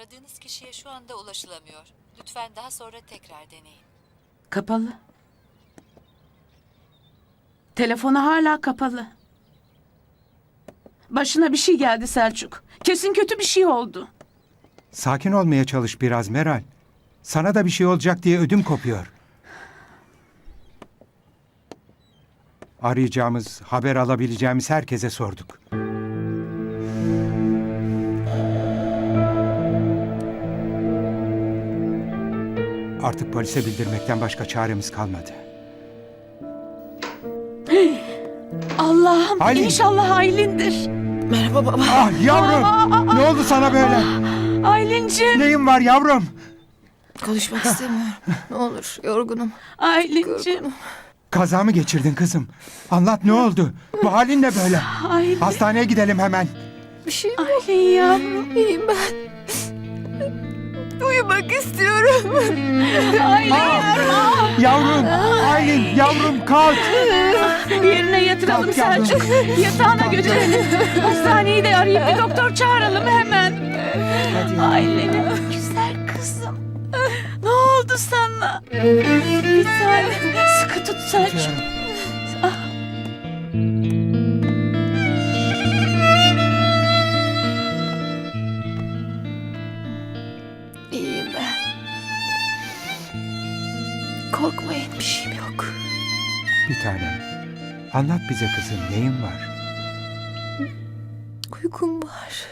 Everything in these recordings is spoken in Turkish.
Aradığınız kişiye şu anda ulaşılamıyor. Lütfen daha sonra tekrar deneyin. Kapalı. Telefonu hala kapalı. Başına bir şey geldi Selçuk. Kesin kötü bir şey oldu. Sakin olmaya çalış biraz Meral. Sana da bir şey olacak diye ödüm kopuyor. Arayacağımız, haber alabileceğimiz herkese sorduk. Artık polise bildirmekten başka çaremiz kalmadı. Allah'ım Aylin. inşallah Aylin'dir. Merhaba baba. Ah yavrum! Ne oldu sana böyle? Aylin'cim, Neyin var yavrum? Konuşmak istemiyorum. Ne olur yorgunum. Aylin'cim. Kaza mı geçirdin kızım? Anlat ne oldu? Bu halin ne böyle? Aylin, Hastaneye gidelim hemen. Bir şey yok. Aylin yavrum. İyiyim ben. Uyumak istiyorum. Aylin yavrum. Aylin, yavrum kalk. Yerine yatıralım Kalk yavrum. Selçuk. Yatağına götürelim. Hastaneyi de arayıp bir doktor çağıralım hemen. Hadi. Güzel kızım. Ne oldu sana? Bir tanem sıkı tut Selçuk. İyiyim Anlat bize kızım neyin var? Uykum var.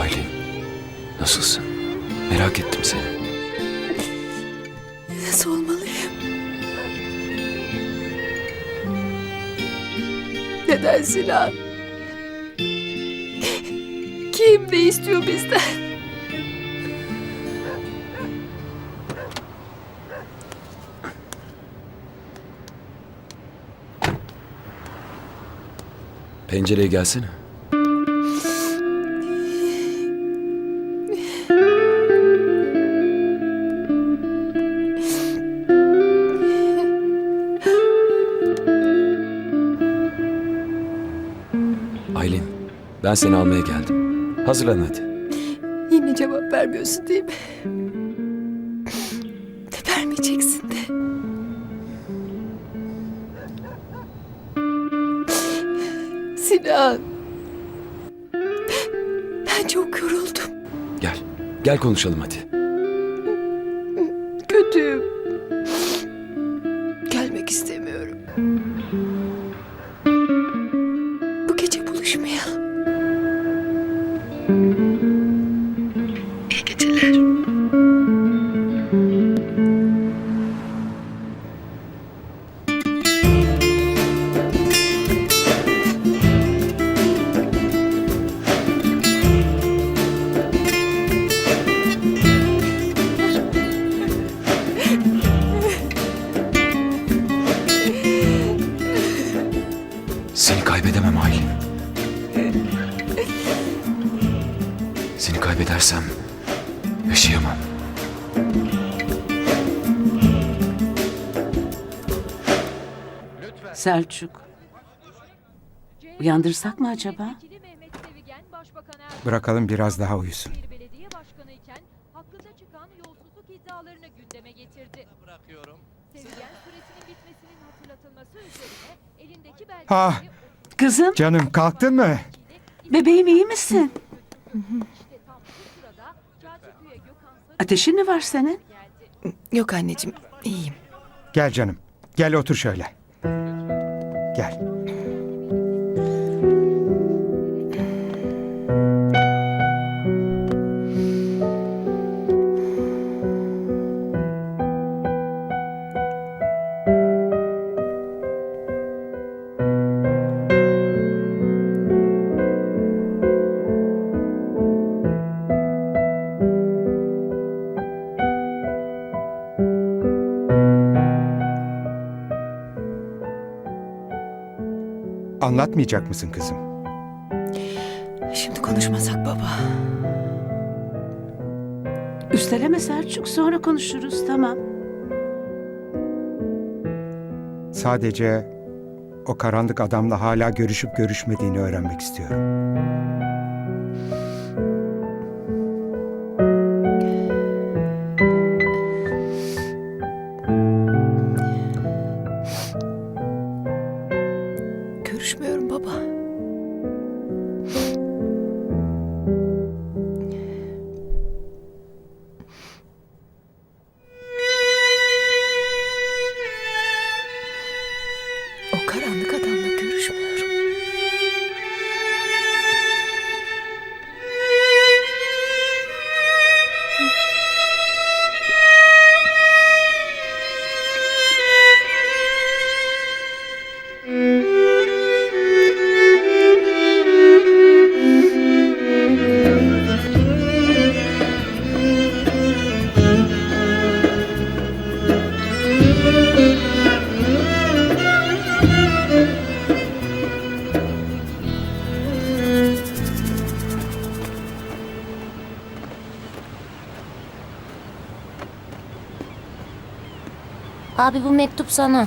Aylin, nasılsın? Merak ettim seni. Nasıl olmalıyım? Neden Sinan? Kim ne istiyor bizden? Pencereye gelsene. Aylin, ben seni almaya geldim. Hazırlan hadi. Yine cevap vermiyorsun değil mi? Vermeyeceksin de. Sinan. Ben çok yoruldum. Gel. Gel konuşalım hadi. Kaybedersem yaşayamam. Selçuk. Uyandırsak mı acaba? Bırakalım biraz daha uyusun. Bir belediye başkanı iken hakkında çıkan yolsuzluk iddialarını gündeme getirdi. Bırakıyorum. Seviyen süresinin bitmesinin hatırlatılması üzerine elindeki belgeleri Ah, Kızım, canım kalktın mı? bebeğim iyi misin? Ateşin mi var senin? Yok anneciğim, iyiyim. Gel canım. Gel otur şöyle. Gel. Anlatmayacak mısın kızım? Şimdi konuşmasak baba. Üsteleme Selçuk, sonra konuşuruz, tamam. Sadece o karanlık adamla hala görüşüp görüşmediğini öğrenmek istiyorum. Görüşmüyorum Abi bu mektup sana.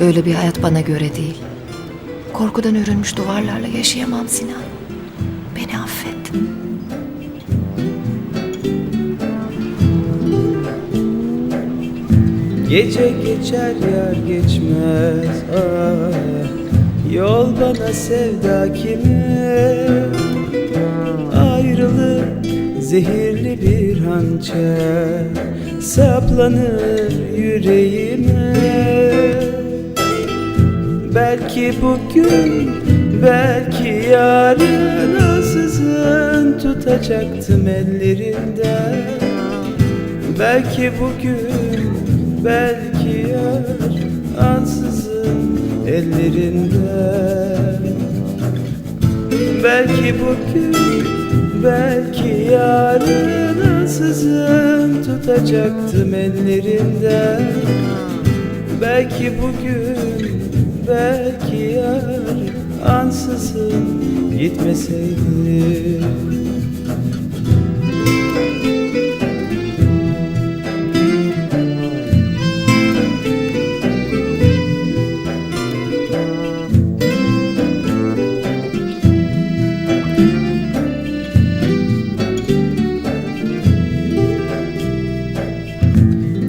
Böyle bir hayat bana göre değil. Korkudan örülmüş duvarlarla yaşayamam Sinan. Beni affet. Gece geçer yar geçmez ah Yol bana sevda kimi Ayrılık zehirli bir hançer Saplanır yüreğime Belki bugün, belki yarın Ansızın tutacaktım ellerinden. Belki bugün, belki yarın Ansızın ellerinden. Belki bugün belki yarın ansızın tutacaktım ellerinden. Belki bugün belki yarın ansızın gitmeseydi.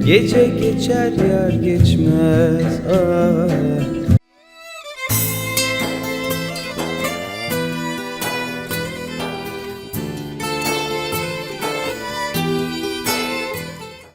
Gece geçer yer geçmez. Ah